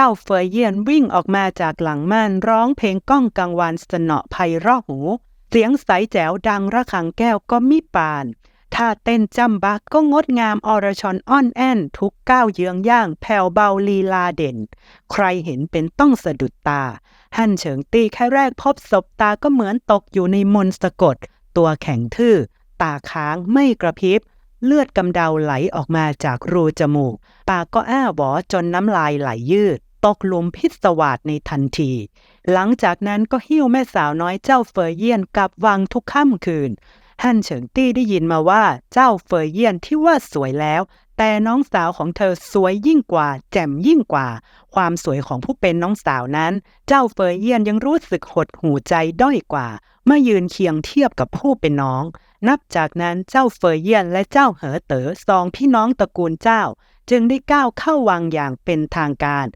เจ้าเฟยเยียนวิ่งออกมาจากหลังม่านร้องเพลงก้องกังวานสนอไพเราะหู เสียงใสแจ๋วดังระฆังแก้วก็มิปานท่าเต้นจำบักก็งดงามอรชอนอ่อนแอนทุกก้าวเยื้องย่างแผ่วเบาลีลาเด่น ใครเห็นเป็นต้องสะดุดตาฮั่นเฉิงตี้แค่แรกพบศบตาก็เหมือนตกอยู่ในมนต์สะกด ตัวแข็งทื่อ ตาค้างไม่กระพริบ เลือดกำเดาไหลออกมาจากรูจมูก ปากก็อ้าหวอจนน้ำลายไหลยืด ตกหลุมพิศวาสในทันที หลังจากนั้นก็หิ้วแม่สาวน้อยเจ้าเฟยเยียนกลับวังทุกค่ำคืน ฮั่นเฉิงตี้ได้ยินมาว่าเจ้าเฟยเยียนที่ว่าสวยแล้ว แต่น้องสาวของเธอสวยยิ่งกว่า แจ่มยิ่งกว่า ความสวยของผู้เป็นน้องสาวนั้น เจ้าเฟยเยียนยังรู้สึกหดหูใจด้อยกว่า เมื่อยืนเคียงเทียบกับผู้เป็นน้อง นับจากนั้นเจ้าเฟยเยียนและเจ้าเหอเต๋อสองพี่น้องตระกูลเจ้า จึงได้ก้าวเข้าวังอย่างเป็นทางการ